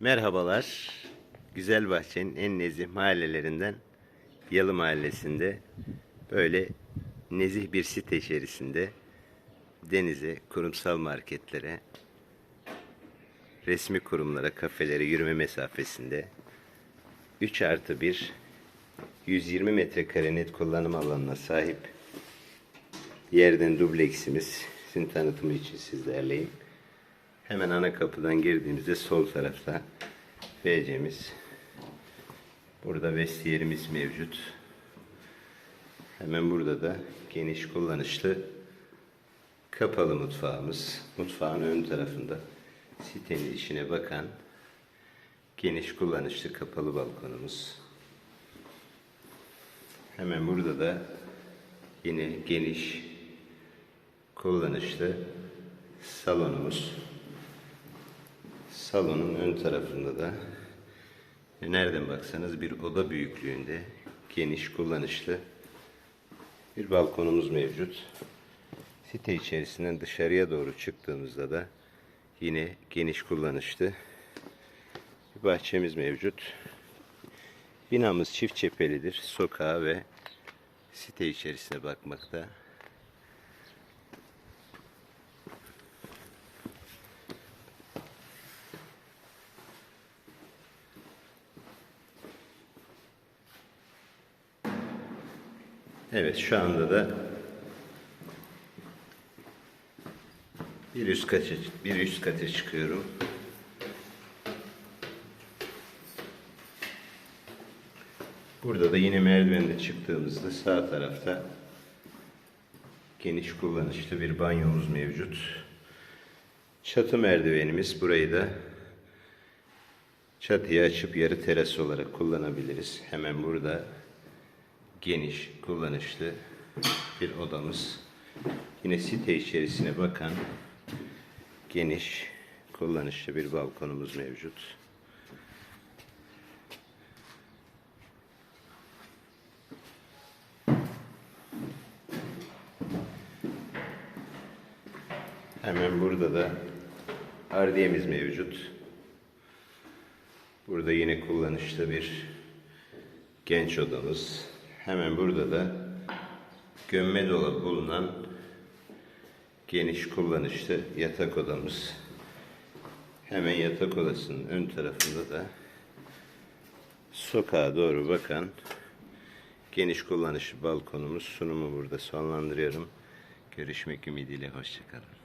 Merhabalar. Güzelbahçe'nin en nezih mahallelerinden Yalı Mahallesi'nde böyle nezih bir site içerisinde denize, kurumsal marketlere, resmi kurumlara, kafelere yürüme mesafesinde 3 artı 1 120 metrekare net kullanım alanına sahip yerden dubleksimiz sizin tanıtımı için sizlerleyim. Hemen ana kapıdan girdiğimizde sol tarafta WC'miz. Burada vestiyerimiz mevcut. Hemen burada da geniş kullanışlı kapalı mutfağımız. Mutfağın ön tarafında sitenin içine bakan geniş kullanışlı kapalı balkonumuz. Hemen burada da yine geniş kullanışlı salonumuz. Salonun ön tarafında da nereden baksanız bir oda büyüklüğünde geniş kullanışlı bir balkonumuz mevcut. Site içerisinden dışarıya doğru çıktığımızda da yine geniş kullanışlı bir bahçemiz mevcut. Binamız çift cephelidir. Sokağa ve site içerisine bakmakta. Evet şu anda da bir üst kata, bir üst kata çıkıyorum. Burada da yine merdivenle çıktığımızda sağ tarafta geniş kullanışlı bir banyomuz mevcut. Çatı merdivenimiz burayı da çatıya açıp yarı teras olarak kullanabiliriz. Hemen burada geniş, kullanışlı bir odamız. Yine site içerisine bakan geniş, kullanışlı bir balkonumuz mevcut. Hemen burada da ardiyemiz mevcut. Burada yine kullanışlı bir genç odamız. Hemen burada da gömme dolabı bulunan geniş kullanışlı yatak odamız. Hemen yatak odasının ön tarafında da sokağa doğru bakan geniş kullanışlı balkonumuz. Sunumu burada sonlandırıyorum. Görüşmek ümidiyle hoşçakalın.